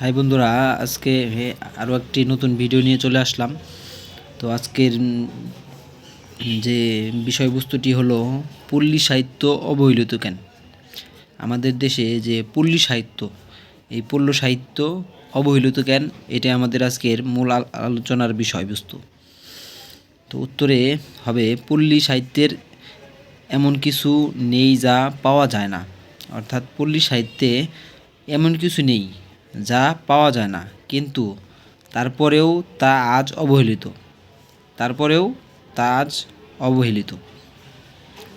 High বন্ধুরা, আজকে আরও একটি নতুন ভিডিও নিয়ে চলে আসলাম। তো আজকের যে বিষয়বস্তুটি হলো পল্লী সাহিত্য অবহেলিত কেন? আমাদের দেশে যে পল্লী সাহিত্য, এই পল্ল সাহিত্য অবহেলিত কেন? এটা আমাদের আজকের মূল আল- আলোচনার বিষয়বস্তু। তো উত্তরে হবে, পল্লী সাহিত্যের এমন কিছু নেই যা পাওয়া যায় না। অর্থাৎ পল্লী সাহিত্যে এমন কিছু নেই যা পাওয়া যায় না। কিন্তু তারপরেও তা আজ অবহেলিত। তারপরেও তা আজ অবহেলিত।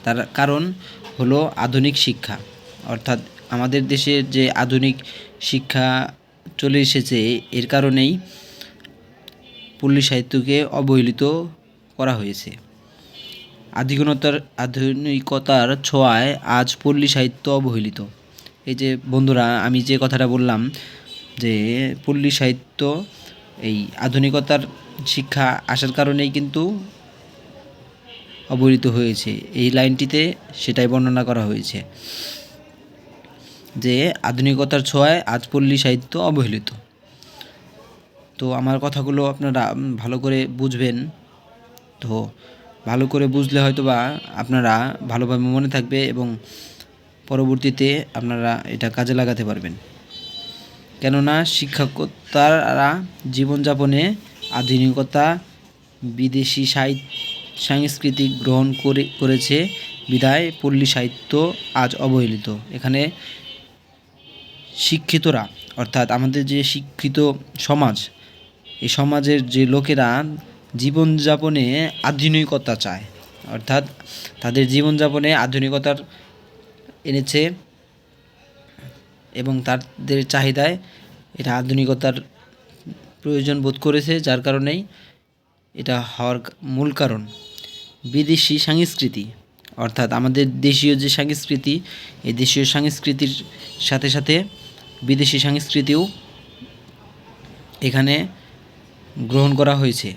তার কারণ হলো আধুনিক শিক্ষা। অর্থাৎ আমাদের দেশের যে আধুনিক শিক্ষা চলে এসেছে, এর কারণেই পল্লী সাহিত্যকে অবহেলিত করা হয়েছে। আধুনিকতার আধুনিকতার ছোঁয়ায় আজ পল্লী সাহিত্য অবহেলিত। এই যে বন্ধুরা, আমি যে কথাটা বললাম যে পল্লী সাহিত্য এই আধুনিকতার শিক্ষা আসার কারণেই কিন্তু অবহেলিত হয়েছে। এই লাইনটিতে সেটাই বর্ণনা করা হয়েছে যে আধুনিকতার ছোঁয়ায় আজ পল্লী সাহিত্য অবহেলিত। তো আমার কথাগুলো আপনারা ভালো করে বুঝবেন। তো ভালো করে বুঝলে হয়তো বা আপনারা ভালোভাবে মনে থাকবে এবং পরবর্তীতে আপনারা এটা কাজে লাগাতে পারবেন। কেননা শিক্ষকতারা জীবনযাপনে আধুনিকতা, বিদেশি সাহিত্য সংস্কৃতি গ্রহণ করে, করেছে। বিদায়, পল্লী সাহিত্য আজ অবহেলিত। এখানে শিক্ষিতরা, অর্থাৎ আমাদের যে শিক্ষিত সমাজ, এই সমাজের যে লোকেরা জীবনযাপনে আধুনিকতা চায়, অর্থাৎ তাদের জীবনযাপনে আধুনিকতার এনেছে এবং তাদের চাহিদায় এটা আধুনিকতার প্রয়োজন বোধ করেছে, যার কারণেই এটা হওয়ার মূল কারণ। বিদেশি সংস্কৃতি, অর্থাৎ আমাদের দেশীয় যে সংস্কৃতি, এই দেশীয় সংস্কৃতির সাথে সাথে বিদেশি সংস্কৃতিও এখানে গ্রহণ করা হয়েছে।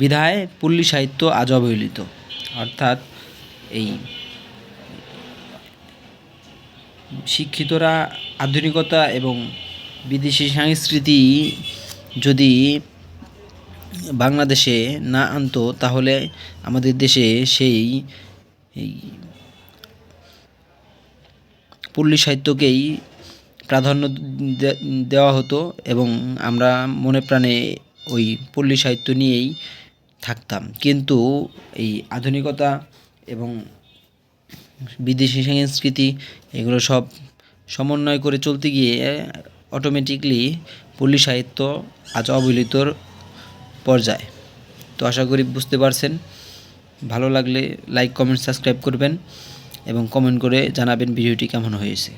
বিধায় পল্লী সাহিত্য আজ অবহেলিত, অর্থাৎ এই শিক্ষিতরা আধুনিকতা এবং বিদেশি সংস্কৃতি যদি বাংলাদেশে না আনতো, তাহলে আমাদের দেশে সেই পল্লী সাহিত্যকেই প্রাধান্য দেওয়া হতো এবং আমরা মনে প্রাণে ওই পল্লী সাহিত্য নিয়েই থাকতাম। কিন্তু এই আধুনিকতা এবং বিদেশি সংস্কৃতি, এগুলো সব সমন্বয় করে চলতে গিয়ে অটোমেটিকলি পল্লী সাহিত্য আজ অবহেলিতর পর্যায়ে। তো আশা করি বুঝতে পারছেন। ভালো লাগলে লাইক কমেন্ট সাবস্ক্রাইব করবেন এবং কমেন্ট করে জানাবেন ভিডিওটি কেমন হয়েছে।